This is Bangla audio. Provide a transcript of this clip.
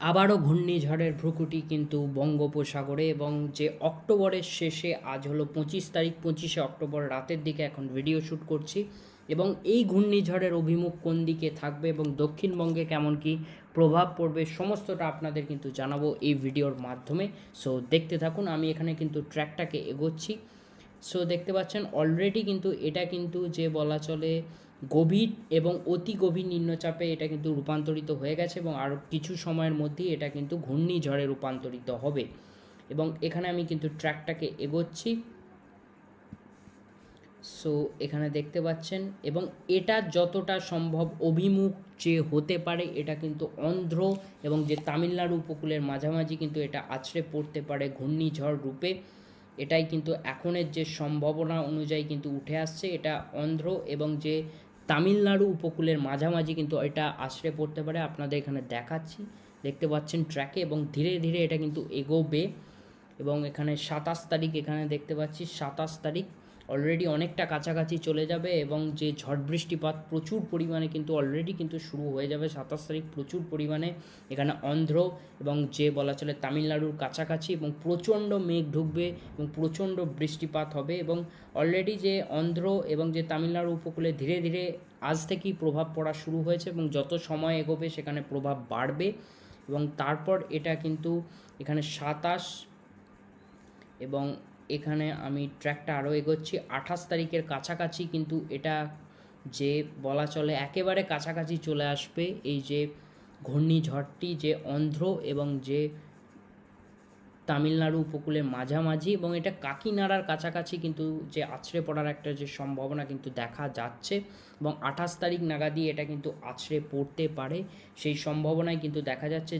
আবারও ঘূর্ণিঝড়ের ভ্রুকুটি কিন্তু বঙ্গোপসাগরে এবং যে অক্টোবরের শেষে, আজ হলো পঁচিশ তারিখ, পঁচিশে অক্টোবর রাতের দিকে এখন ভিডিও শ্যুট করছি এবং এই ঘূর্ণিঝড়ের অভিমুখ কোন দিকে থাকবে এবং দক্ষিণবঙ্গে কেমন কি প্রভাব পড়বে সমস্তটা আপনাদের কিন্তু জানাব এই ভিডিওর মাধ্যমে। সো দেখতে থাকুন, আমি এখানে কিন্তু ট্র্যাকটাকে এগোচ্ছি। সো দেখতে পাচ্ছেন অলরেডি কিন্তু এটা কিন্তু যে বলা চলে গভীর এবং অতি গভীর নিম্নচাপে এটা কিন্তু রূপান্তরিত হয়ে গেছে এবং আরও কিছু সময়ের মধ্যেই এটা কিন্তু ঘূর্ণিঝড়ে রূপান্তরিত হবে। এবং এখানে আমি কিন্তু ট্র্যাকটাকে এগোচ্ছি। সো এখানে দেখতে পাচ্ছেন, এবং এটা যতটা সম্ভব অভিমুখ যে হতে পারে এটা কিন্তু অন্ধ্র এবং যে তামিলনাড়ু উপকূলের মাঝামাঝি কিন্তু এটা আছড়ে পড়তে পারে ঘূর্ণিঝড় রূপে। এটাই কিন্তু এখনের যে সম্ভাবনা অনুযায়ী কিন্তু উঠে আসছে, এটা অন্ধ্র এবং যে তামিলনাড়ু উপকূলের মাঝামাঝি কিন্তু এটা আশ্রয় পড়তে পারে, আপনাদের এখানে দেখাচ্ছি। দেখতে পাচ্ছেন ট্র্যাকে এবং ধীরে ধীরে এটা কিন্তু এগোবে এবং এখানে সাতাশ তারিখ এখানে দেখতে পাচ্ছি, সাতাশ তারিখ অলরেডি অনেকটা কাছাকাছি চলে যাবে এবং যে ঝড় বৃষ্টিপাত প্রচুর পরিমাণে কিন্তু অলরেডি কিন্তু শুরু হয়ে যাবে, সাতাশ তারিখ প্রচুর পরিমাণে এখানে অন্ধ্র এবং যে বলা চলে তামিলনাড়ুর কাছাকাছি এবং প্রচণ্ড মেঘ ঢুকবে এবং প্রচণ্ড বৃষ্টিপাত হবে এবং অলরেডি যে অন্ধ্র এবং যে তামিলনাড়ু উপকূলে ধীরে ধীরে আজ থেকেই প্রভাব পড়া শুরু হয়েছে এবং যত সময় এগোবে সেখানে প্রভাব বাড়বে এবং তারপর এটা কিন্তু এখানে সাতাশ এবং এখানে আমি ট্র্যাকটা আরও এগোচ্ছি। আঠাশ তারিখের কাছাকাছি কিন্তু এটা যে বলা চলে একেবারে কাছাকাছি চলে আসবে। এই যে ঘূর্ণিঝড়টি, যে অন্ধ্র এবং যে তামিলনাড়ু উপকূলের মাঝামাঝি এবং এটা কাকিনাড়ার কাছাকাছি কিন্তু যে আছড়ে পড়ার একটা যে সম্ভাবনা কিন্তু দেখা যাচ্ছে এবং আঠাশ তারিখ নাগাদই এটা কিন্তু আছড়ে পড়তে পারে। সেই সম্ভাবনাই কিন্তু দেখা যাচ্ছে